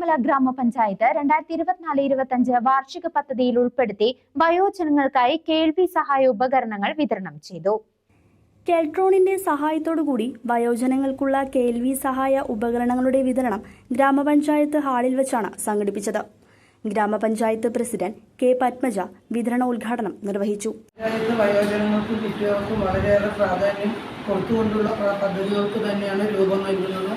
Thiruvilwamala ഗ്രാമപഞ്ചായത്ത് രണ്ടായിരത്തി ഇരുപത്തിനാല് ഇരുപത്തി അഞ്ച് വാർഷിക പദ്ധതിയിൽ ഉൾപ്പെടുത്തി വയോജനങ്ങൾക്കായി കേൾവി സഹായ ഉപകരണങ്ങൾ വിതരണം ചെയ്തു. കെൽട്രോണിന്റെ സഹായത്തോടുകൂടി വയോജനങ്ങൾക്കുള്ള കേൾവി സഹായ ഉപകരണങ്ങളുടെ വിതരണം ഗ്രാമപഞ്ചായത്ത് ഹാളിൽ വെച്ചാണ് സംഘടിപ്പിച്ചത്. ഗ്രാമപഞ്ചായത്ത് പ്രസിഡന്റ് കെ പത്മജ വിതരണ ഉദ്ഘാടനം നിർവഹിച്ചു. വയോജനങ്ങൾക്കും കുട്ടികൾക്കും വളരെയേറെ പ്രാധാന്യം കൊടുത്തുകൊണ്ടുള്ള പദ്ധതികൾക്ക് തന്നെയാണ് രൂപം നൽകുന്നത്.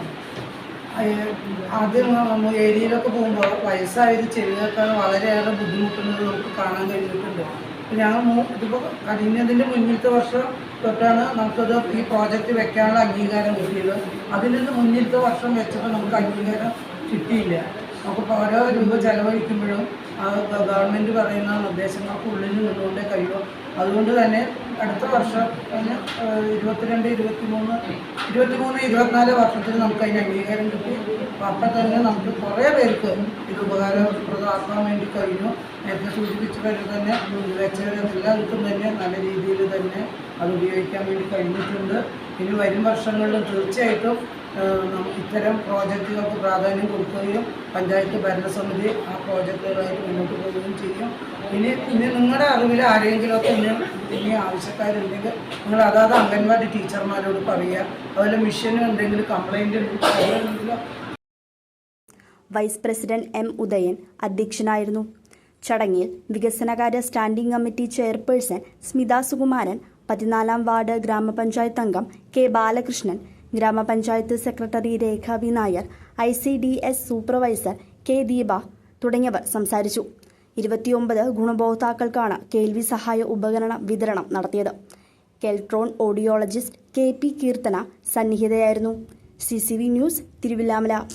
ആദ്യം നമ്മൾ ഏരിയയിലൊക്കെ പോകുമ്പോൾ വയസ്സായത് ചെവി കേൾക്കാൻ വളരെയേറെ ബുദ്ധിമുട്ടുന്നത് നമുക്ക് കാണാൻ കഴിഞ്ഞിട്ടുണ്ട്. ഞങ്ങൾ ഇതിപ്പോൾ കഴിഞ്ഞതിന്റെ മുന്നിലത്തെ വർഷം തൊട്ടാണ് നമുക്കത് ഈ പ്രോജക്റ്റ് വെക്കാനുള്ള അംഗീകാരം കിട്ടിയത്. നിന്ന് മുന്നിലത്തെ വർഷം വെച്ചപ്പോൾ നമുക്ക് അംഗീകാരം കിട്ടിയില്ല. നമുക്ക് ഓരോ രൂപ ചെലവഴിക്കുമ്പോഴും ആ ഗവൺമെന്റ് പറയുന്ന നിർദ്ദേശങ്ങൾക്കുള്ളിൽ നിന്നുകൊണ്ടേ കഴിയും അതുകൊണ്ട് തന്നെ അടുത്ത വർഷം അതിന് ഇരുപത്തി ഇരുപത്തിരണ്ട് ഇരുപത്തിമൂന്ന് ഇരുപത്തിമൂന്ന് ഇരുപത്തിനാല് വർഷത്തിൽ നമുക്ക് അതിന് അംഗീകാരം കിട്ടി. അപ്പം തന്നെ നമുക്ക് കുറേ പേർക്ക് ഇത് ഉപകാരപ്രദമാക്കാൻ വേണ്ടി കഴിഞ്ഞു. നേരത്തെ സൂചിപ്പിച്ച പേരിൽ തന്നെ വെച്ചവരെല്ലാവർക്കും തന്നെ നല്ല രീതിയിൽ തന്നെ അത് ഉപയോഗിക്കാൻ വേണ്ടി കഴിഞ്ഞിട്ടുണ്ട്. ഇനി വരും വർഷങ്ങളിൽ തീർച്ചയായിട്ടും ഇത്തരം പ്രോജക്റ്റുകൾക്ക് പ്രാധാന്യം കൊടുക്കുകയും പഞ്ചായത്ത് ഭരണസമിതി ആ പ്രോജക്റ്റുകളായിട്ട് മുന്നോട്ട് പോവുകയും ചെയ്യും. ഇനി ഇനി നിങ്ങളുടെ അറിവിൽ ആരെങ്കിലുമൊക്കെ ഇനി ഇനി ആവശ്യക്കാരുണ്ടെങ്കിൽ നിങ്ങൾ അതാത് അംഗൻവാടി ടീച്ചർമാരോട് പറയുക. അതുപോലെ മിഷന് എന്തെങ്കിലും complaint vice president M Udayan അധ്യക്ഷനായിരുന്നു. ചടങ്ങിൽ വികസനകാര്യ standing committee chairperson Smitha Sukumaran പതിനാലാം വാർഡ് ഗ്രാമപഞ്ചായത്ത് അംഗം കെ ബാലകൃഷ്ണൻ ഗ്രാമപഞ്ചായത്ത് secretary Rekha V Nair I C D S supervisor K Deepa തുടങ്ങിയവർ സംസാരിച്ചു. ഇരുപത്തിയൊമ്പത് ഗുണഭോക്താക്കൾക്കാണ് കേൾവി സഹായ ഉപകരണ വിതരണം നടത്തിയത്. Keltron audiologist K P Keerthana സന്നിഹിതയായിരുന്നു. C C V news Thiruvilwamala.